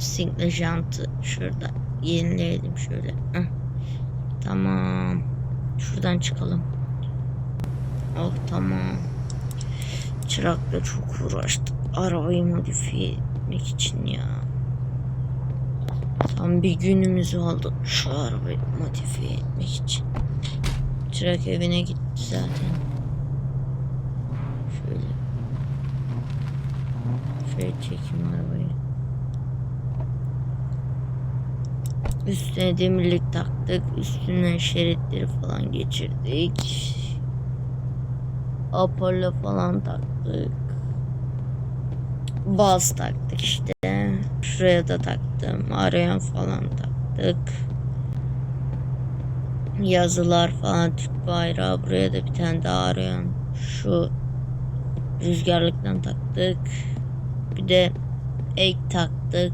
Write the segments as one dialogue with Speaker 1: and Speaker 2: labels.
Speaker 1: lastikle jantı şurada yenileyelim şöyle. Heh. Tamam. Şuradan çıkalım. Oh tamam. Çırakla çok uğraştık. Arabayı modifiye etmek için ya. Tam bir günümüzü aldı şu arabayı modifiye etmek için. Çırak evine gitti zaten. Şöyle. Şöyle çekeyim arabayı. Üstüne demirlik taktık. Üstüne şeritleri falan geçirdik. Apollo falan taktık. Baz taktık işte. Şuraya da taktım. Arayan falan taktık. Yazılar falan Türk bayrağı. Buraya da bir tane daha arayan. Şu rüzgarlıktan taktık. Bir de ek taktık.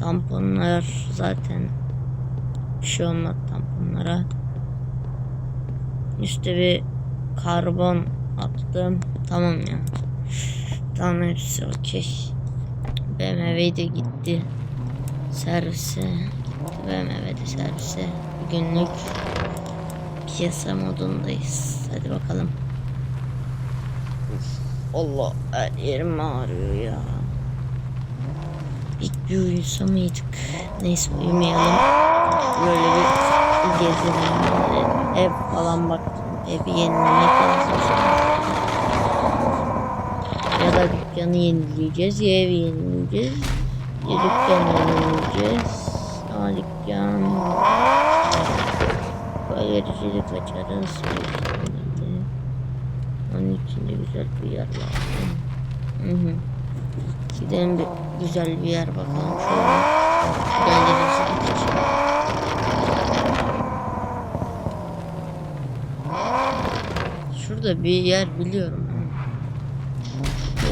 Speaker 1: Tamponlar zaten bir şey olmadı tamponlara. Üste bir karbon attım. Tamam ya. Tamam hepsi okey. BMW de gitti. Servise. BMW de servise. Günlük piyasa modundayız. Hadi bakalım. Allah her yerim ağrıyor ya. İlk bir uyusa mıydık? Neyse uyumayalım. Böyle bir gezelim. Ev falan baktım. Evi yenilemek lazım. Ya da dükkanı yenileyeceğiz. Ya evi yenileyeceğiz. Ya dükkanı yenileyeceğiz. Ama dükkan... Galericilik açarız. Onun içinde güzel bir yer lazım. Hı hı. Gidelim bir güzel bir yer bakalım şöyle. Açalım. Şurada bir yer biliyorum.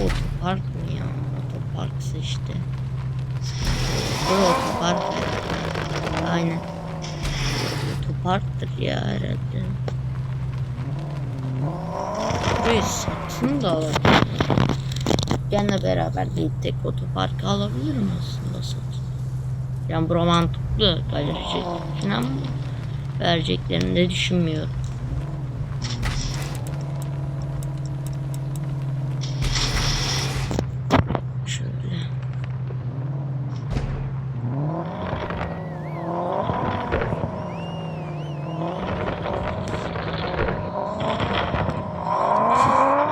Speaker 1: Otopark mı ya? Otoparksa işte. Bu otopark. Aynen. Otoparktır ya herhalde. Burayı satın da alabilirim. Dükkanla beraber değil tek otoparkı alabilirim aslında satın. Yani bu mantıklı galerici için ama vereceklerini de düşünmüyorum. Şöyle.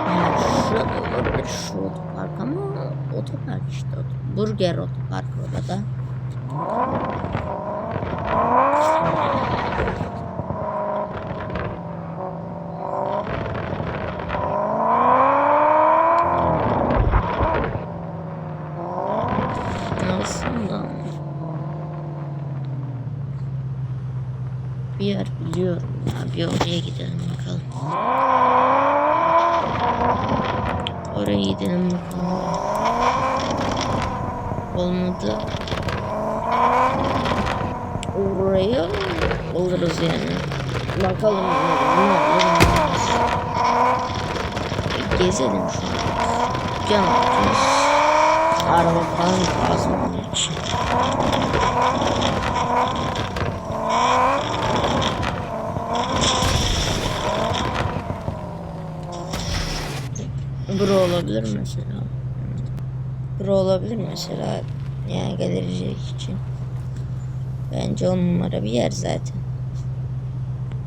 Speaker 1: Yani şurada olabilir şu otopark ama otopark işte. Burger otopark orada. Aslında bir yer biliyorum ya. Bir oraya gidelim bakalım. Oraya gidelim bakalım. Olmadı. Oraya oluruz yani. Bakalım Gezelim şu an. Dükkan. Araba falan lazım onun için. Bura olabilir mesela. Bura olabilir mesela. Yani galerici için. Bence on numara bir yer zaten.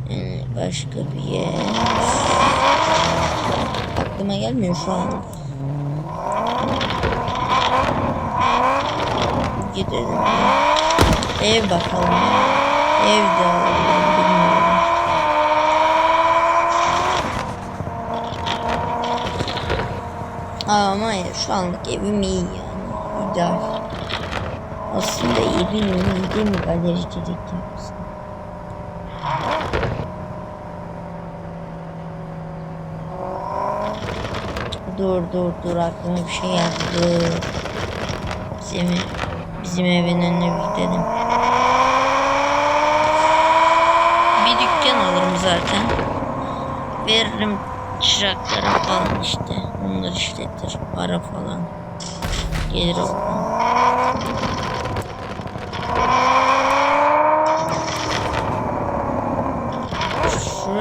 Speaker 1: Yani başka bir yer. Aklıma gelmiyor şu an. Gidelim. Ev bakalım. Ev de alalım, bilmiyorum. Ama şu anlık evim iyi yani. İdeal. Aslında iyi değil mi galericilik yapsın? Dur dur dur aklıma bir şey geldi. Bizim, bizim evin önüne bir gidelim. Bir dükkan alırım zaten. Veririm çıraklara falan işte. Onlar işletir. Para falan. Gelir oradan.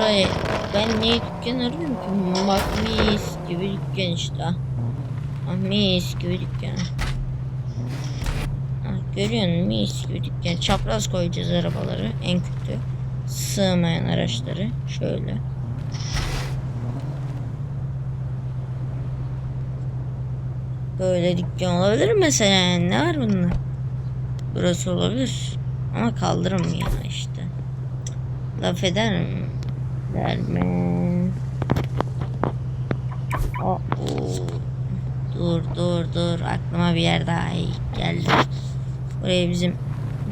Speaker 1: Buraya ben niye dükkan arıyorum ki? Bak mis gibi dükkan işte. Ah, mis gibi dükkan. Ah, görüyor musun mis gibi dükkan. Çapraz koyacağız arabaları en kötü. Sığmayan araçları şöyle. Böyle dükkan olabilir mesela ne var bunda? Burası olabilir. Ama kaldırım ya işte. Laf eder mi? Mi? Aa, oo. Dur dur dur aklıma bir yer daha iyi geldi. Buraya bizim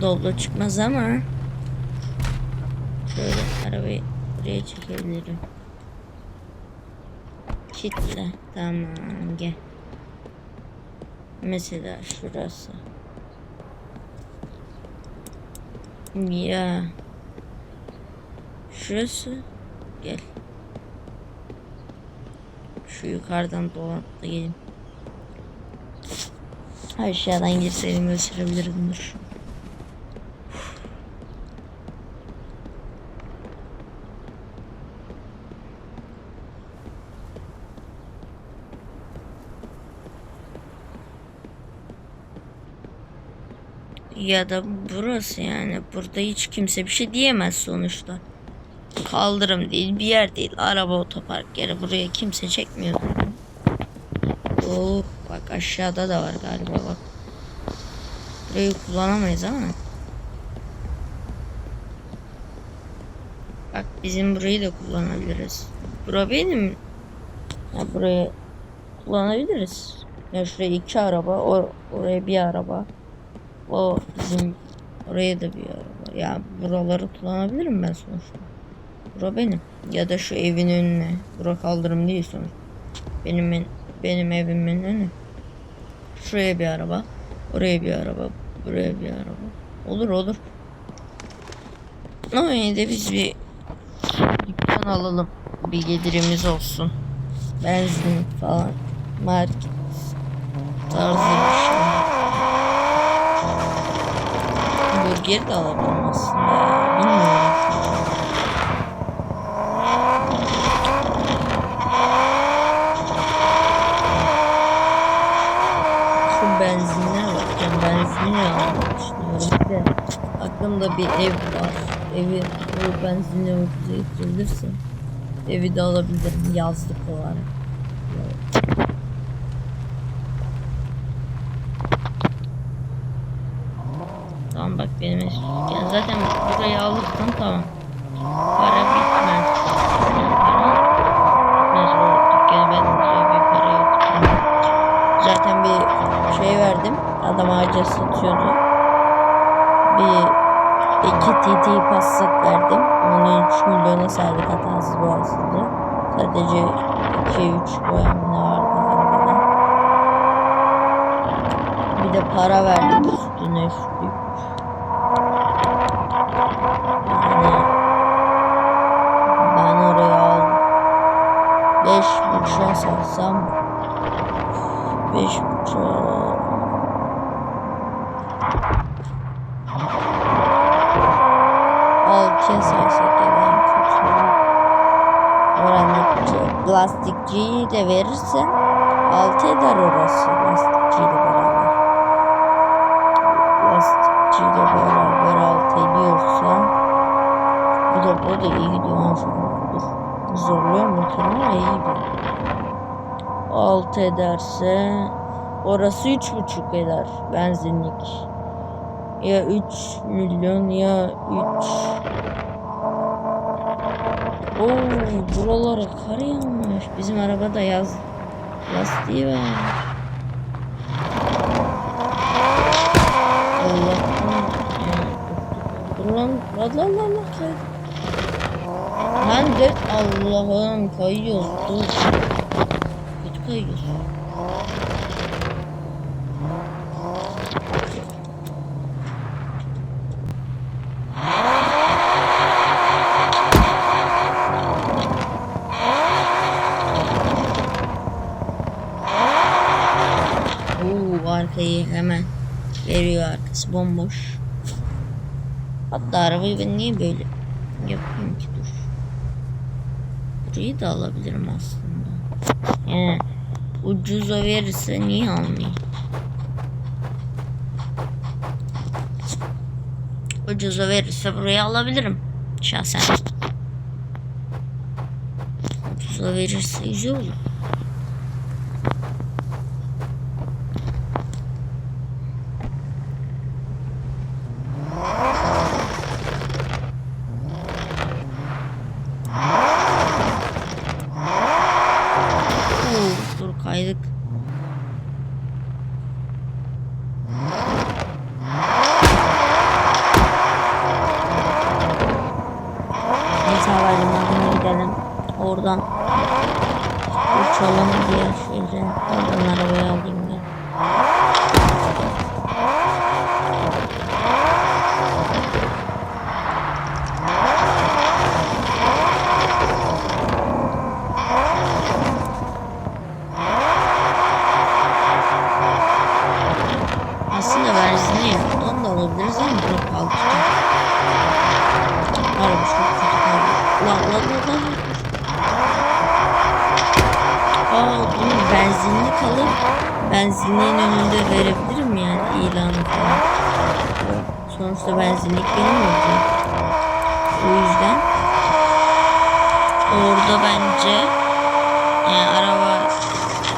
Speaker 1: Doblo çıkmaz ama şöyle arabayı buraya çekebilirim. Kitle tamam gel. Mesela şurası. Ya. Şurası. Gel. Şu yukarıdan dolanıp da gelin. Aşağıdan girseydim gösterebilirdim dur. Ya da burası yani. Burada hiç kimse bir şey diyemez sonuçta. Kaldırım değil, bir yer değil. Araba otopark yeri. Buraya kimse çekmiyor. Oh, bak aşağıda da var galiba bak. Burayı kullanamayız ama. Bak bizim burayı da kullanabiliriz. Bura benim. Ya burayı kullanabiliriz. Ya şuraya iki araba, or oraya bir araba. O bizim oraya da bir araba. Ya buraları kullanabilirim ben sonuçta. Bura benim. Ya da şu evin önüne. Bura kaldırım değil sonuçta. Benim en- benim evimin önü. Şuraya bir araba. Oraya bir araba. Buraya bir araba. Olur olur. Ama yine de biz bir dükkan alalım. Bir gelirimiz olsun. Benzin falan. Market tarzı bir şey. Burger de alabilirim aslında ya. Bilmiyorum. Şu benzinliğe bakacağım. Benzinliğe almak istiyorum. Bir de aklımda bir ev var. Evi bu benzinliğe ucuza getirebilirse evi de alabilirim yazlık olarak. Tamam bak benim eski- zaten burayı alırsam tamam. Para bitmez. O. Zaten bir şey verdim. Adam ağaca satıyordu. Bir 2 TT paslık verdim. 13 milyona serdik hatasız boğazsızdı. Sadece 2-3 boyam ne vardı arabadan. Bir de para verdik üstüne üstlük. Yani ben oraya 5 buçuğa satsam 5 öğrendikçe lastikçiyi de verirsen altı eder orası lastikçiyle beraber lastikçiyle beraber altı ediyorsa bu da bu da iyi gidiyor. Zorluyor motoru ama iyi gidiyor. Altı ederse orası üç buçuk eder benzinlik. Ya 3 milyon ya 3 Oo buralara kar yağmış. Bizim arabada yaz lastiği var. Allah'ım. Dur lan. Lan lan lan lan kaydı. Lan dört Allah'ım kayıyoruz. Dur. Kötü kayıyoruz. Arkayı hemen veriyor arkası bomboş. Hatta arabayı ben niye böyle yapayım ki dur. burayı da alabilirim aslında. Yani ucuza verirse niye almayayım? Ucuza verirse burayı alabilirim şahsen. Ucuza verirse güzel olur. Dur kaydık. Neyse havalimanına gidelim. Oradan uçalım diye şöyle. Oradan arabayı alayım ben. Aslında benzini yok. Onu da alabiliriz ama çok pahalı tutar. Araba çok kötü kaldı. Lan lan lan lan. Aa bunun benzinlik alıp benzinliğin önünde verebilirim yani ilanı falan. Sonuçta olacak. O yüzden orada bence yani araba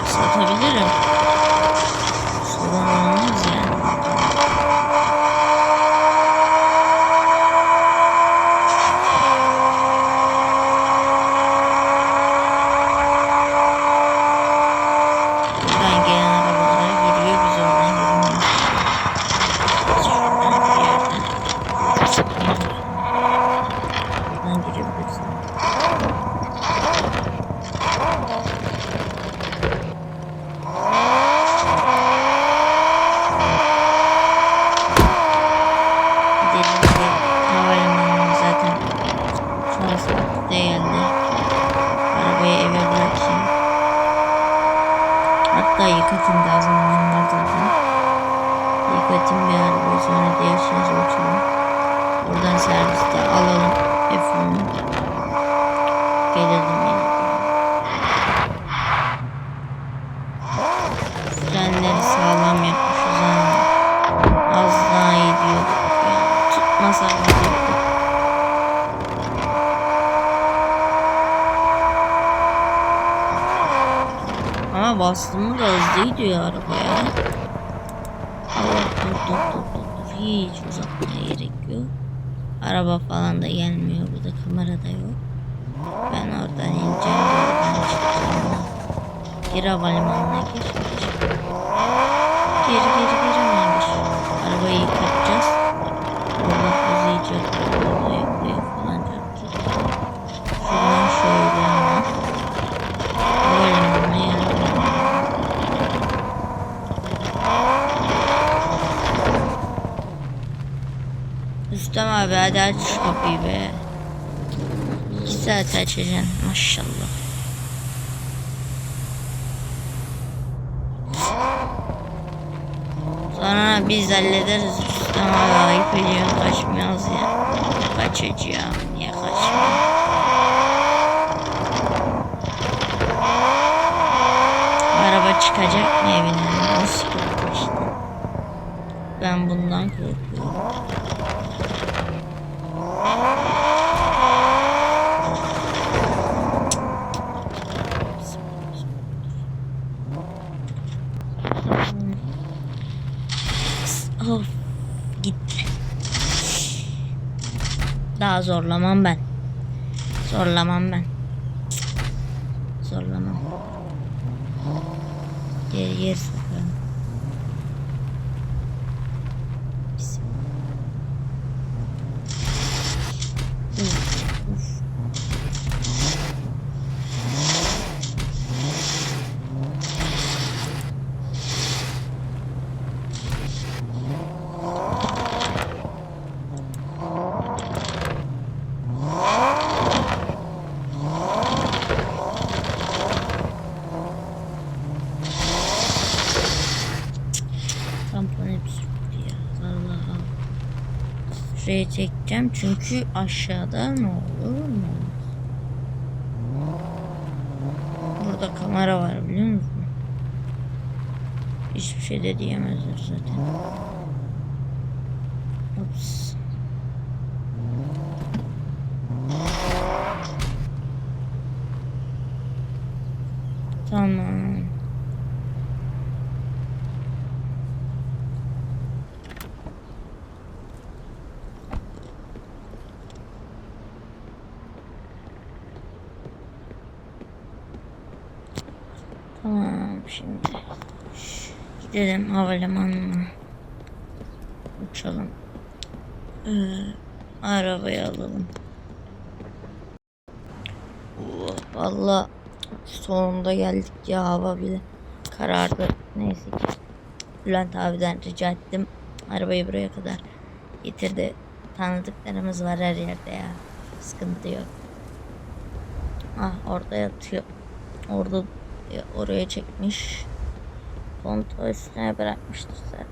Speaker 1: satabilirim. Sorun olmaz yani. Buradan gelen arabalara giriyor biz oradan girmiyoruz. Şuradan bir yerden. Buradan girebilirsin. Gidelim de havalimanına zaten şu saatte geldi. Arabayı eve bırakayım. Hatta yıkatayım daha zamanım var zaten. Yıkatayım bir arabayı sonra diğer şarja uçalım. Oradan serviste alalım F10'u. Gelelim yine. Frenleri sağlam yapmışız ha. Az daha iyi diyorduk ya. Tutmasa diyorduk. Ama bastım da hızlı arabaya. Allah dur dur dur dur dur. Hiç uzatmaya gerek yok. Araba falan da gelmiyor. Burada kamera da yok. Ben oradan ineceğim. Oradan çıkacağım. Gir havalimanına gir. Gir gir gir gir. Arabayı yıkatacağız. Orada uzayacak. Orada yapıyor falan. Gir. Şuradan şöyle hemen. Havalimanına yanıyorum. Rüstem abi hadi aç kapıyı be. İki saat maşallah. Sonra biz hallederiz Rüstem abi ayıp ediyorsun kaçmıyoruz ya. Kaçacağım niye kaçmıyorum? Araba çıkacak mı evinden? Nasıl işte. Ben bundan korkuyorum. Of gitti. Daha zorlamam ben. Zorlamam ben. Zorlamam. Geri geri çünkü aşağıda ne olur olmaz. Orada kamera var biliyor musun? Hiçbir şey de diyemezler zaten. Ups. Tamam Gidelim havalimanına. Uçalım. Ee, arabayı alalım. Oh, Valla sonunda geldik ya hava bile karardı. Neyse ki Bülent abiden rica ettim. Arabayı buraya kadar getirdi. Tanıdıklarımız var her yerde ya. Sıkıntı yok. Ah orada yatıyor. Orada e, oraya çekmiş. Kontrol üstüne bırakmıştır zaten.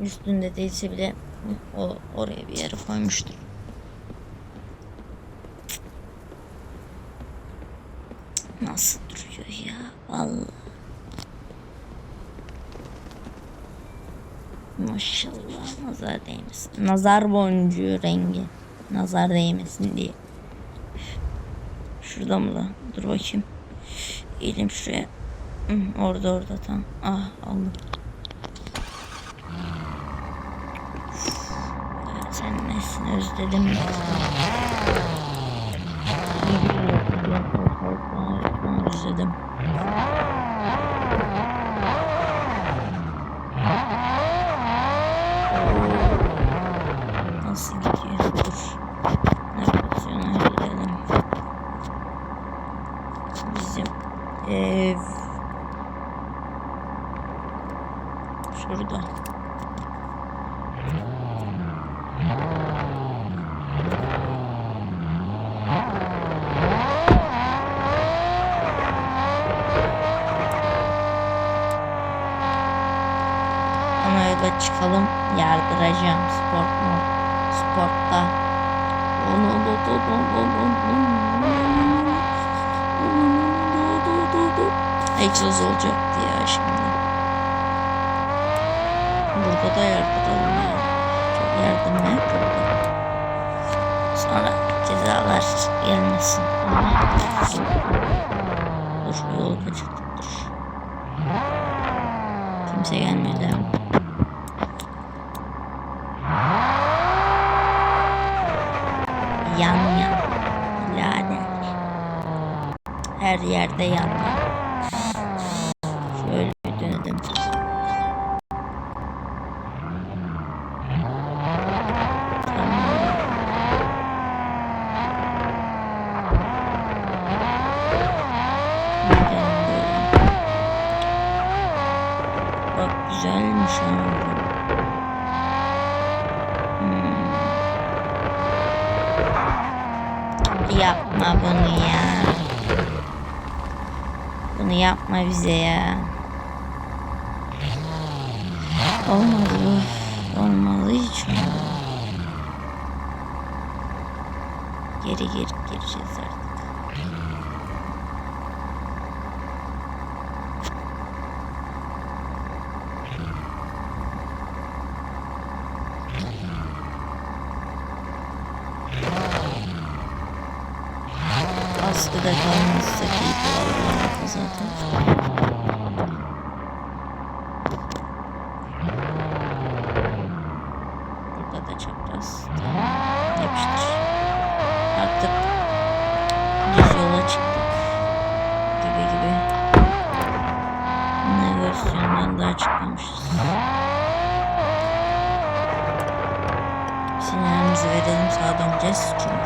Speaker 1: Üstünde değilse bile o oraya bir yere koymuştur. Nasıl duruyor ya? Vallahi. Maşallah nazar değmesin. Nazar boncuğu rengi. Nazar değmesin diye. Şurada mı lan? Dur bakayım. Eğilim şuraya. Hı, orada orada tam. Ah aldım. Ya Sen nesin özledim ya. Özledim. Nasıl gidiyor? Dur. Navigasyona girelim. Bizim ev şurada. Ana yola çıkalım. Yardıracağım sport mu? Sportta. Onu Egzoz olacaktı ya şimdi. Burada da yardıralım ya. Çok yardım ne burada. Sonra cezalar gelmesin. Dur yolu kaçırdık dur. Kimse değil mi? Yan yan. Lanet. Her yerde yan Yapma bunu ya. Bunu yapma bize ya. Olmadı. Olmalı hiç olmadı. Geri geri gireceğiz artık. district.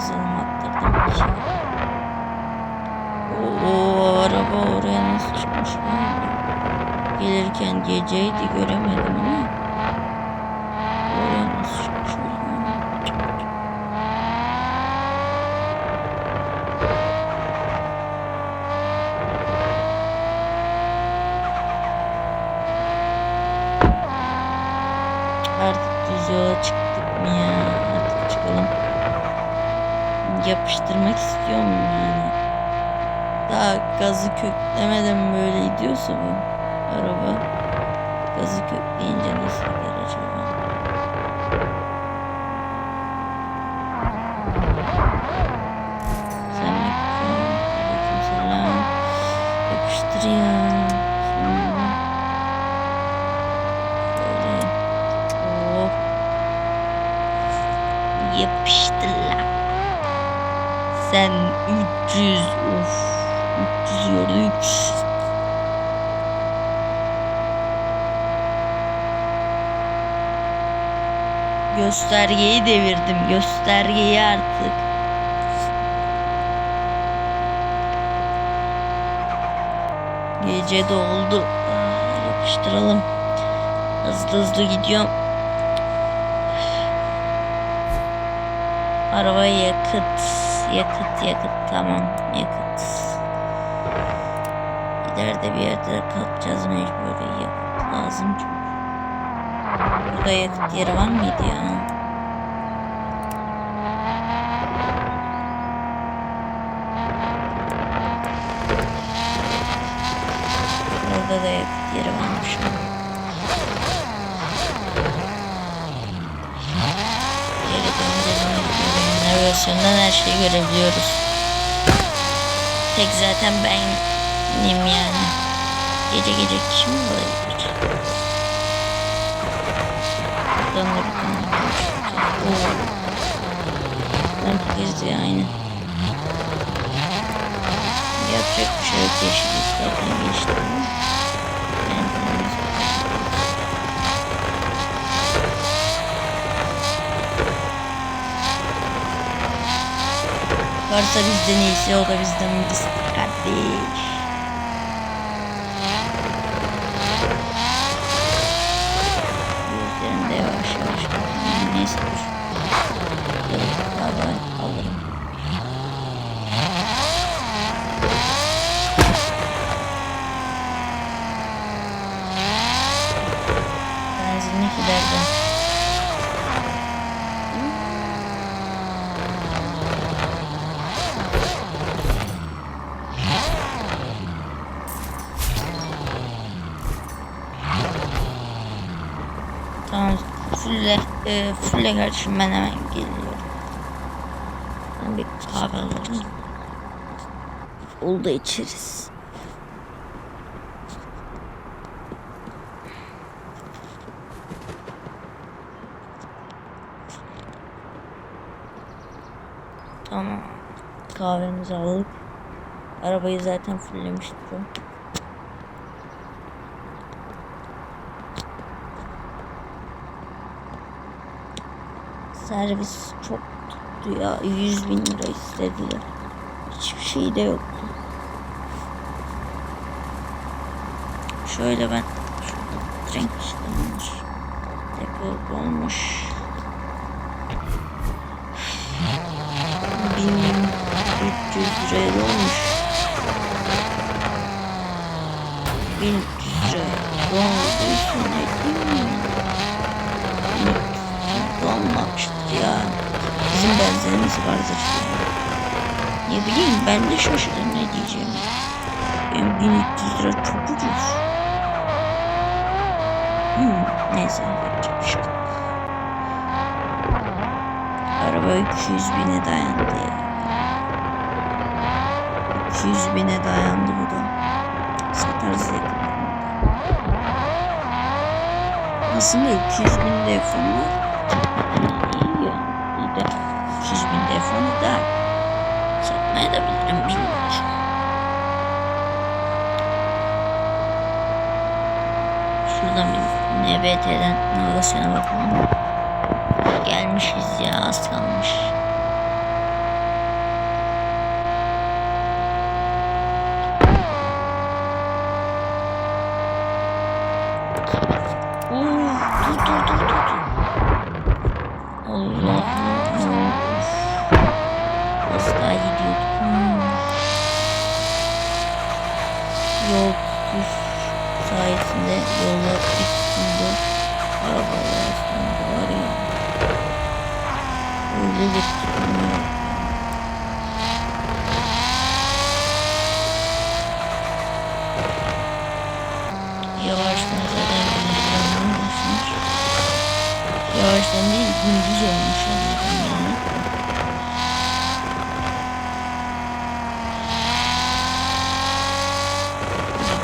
Speaker 1: Yazılım attırdım ki. Oo, araba oraya nasıl çıkmış lan? Gelirken geceydi göremedim ama. Oraya nasıl çıkmış lan? Artık düz yola çıktık mı ya? Artık çıkalım. Yapıştırmak istiyorum yani. Daha gazı köklemeden bu araba. Gazı kökleyince nasıl acaba? Sen Aleykümselam. Yapıştır ya. Sonra Böyle. Oh. Yapıştır lan. Sen Göstergeyi devirdim göstergeyi artık Gece doldu Ah, Yapıştıralım Hızlı hızlı gidiyorum Araba yakıt. Yakıt yakıt tamam yakıt. İleride bir yerde kalkacağız mecburi yakıt lazım çünkü. Burada yakıt yeri var mıydı ya? Burada da döndürelim. Navigasyondan her şeyi görebiliyoruz. Tek zaten benim yani. Gece gece kim olabilir? Da bir tane. Oo. Ben girdi aynı. Yapacak bir şey yok yeşilliklerden geçti ama. Ben de Varsa bizden iyisi o da bizden iyisi kardeş. Gözlerinde yavaş yavaş bakıyorum. Neyse dur. Evet, daha da alırım. Benzinlik ileride. Tamam. Fulle, e, fulle kardeşim ben hemen geliyorum. Ben bir kahve alalım. Oldu içeriz. Tamam. Kahvemizi aldık. Arabayı zaten fullemiştim. Servis çok tuttu ya. 100 bin lira istediler. Hiçbir şey de yoktu. Şöyle ben şurada renk işlemler. Depo olmuş. 1300 liraya dolmuş. 1300 liraya dolduysa ne Bizim benzerimiz vardır. Ne bileyim ben de şaşırdım ne diyeceğim. Benim 1300 lira çok ucuz. Hmm, neyse yapacak bir şey yok. Araba 200 bine dayandı ya. 200 bine dayandı bu da. Satarız yakında. Aslında 200 bin telefon var. İyi ya. İyi de 300 bin telefonu da satmaya da bilirim bilmiyorum. Şuradan bir NBT'den Nagasyon'a bakalım. Gelmişiz ya az kalmış. Oo, dur dur dur dur. dur. Allah'ım. Az daha gidiyorduk. Hmm. Yol tutuş sayesinde yollar üstünde arabalar aslında var ya. Öyle bir tutunuyor. Yavaştan zaten gündüz olmuş. Yavaştan değil gündüz olmuş yani.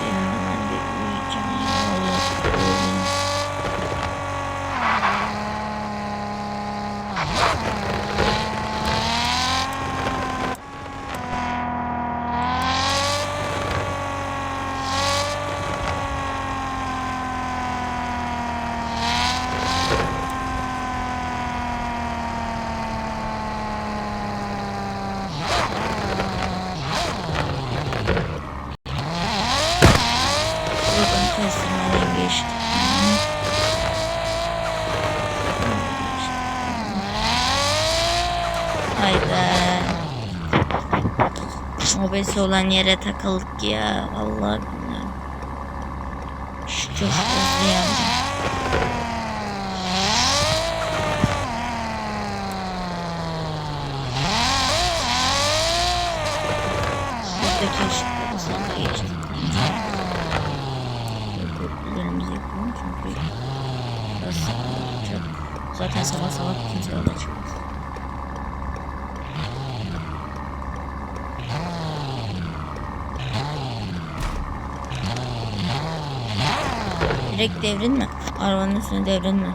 Speaker 1: Benim hemen bir uyuyacağım ya. Allah korusun. Buradan kestirmeden geçtik. Hayda. Obesi olan yere takıldık ya. Allah billah. Şu çok hızlı yandı. Buradaki ışıkları sonra geçtik. Üzerimizi yapalım çünkü biraz. Zaten sabah sabah kimse yola çıkmaz. Direkt devrilme. Arabanın üstüne devrilme.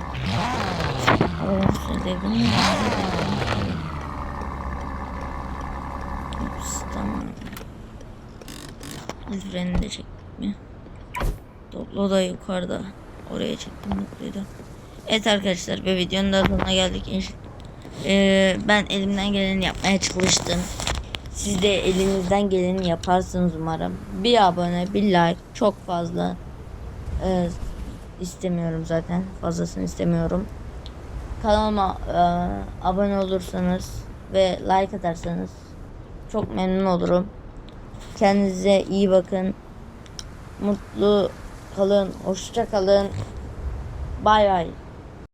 Speaker 1: Arabanın üstüne devrilme. Ups, tamam. Freni de çektik mi? Toplu da yukarıda. Oraya çektim mutluydu. Evet arkadaşlar bir videonun da sonuna geldik. Ee, ben elimden geleni yapmaya çalıştım. Siz de elinizden geleni yaparsınız umarım. Bir abone, bir like çok fazla ee, istemiyorum zaten. Fazlasını istemiyorum. Kanalıma e, abone olursanız ve like atarsanız çok memnun olurum. Kendinize iyi bakın. Mutlu kalın. Hoşça kalın. Bay bay.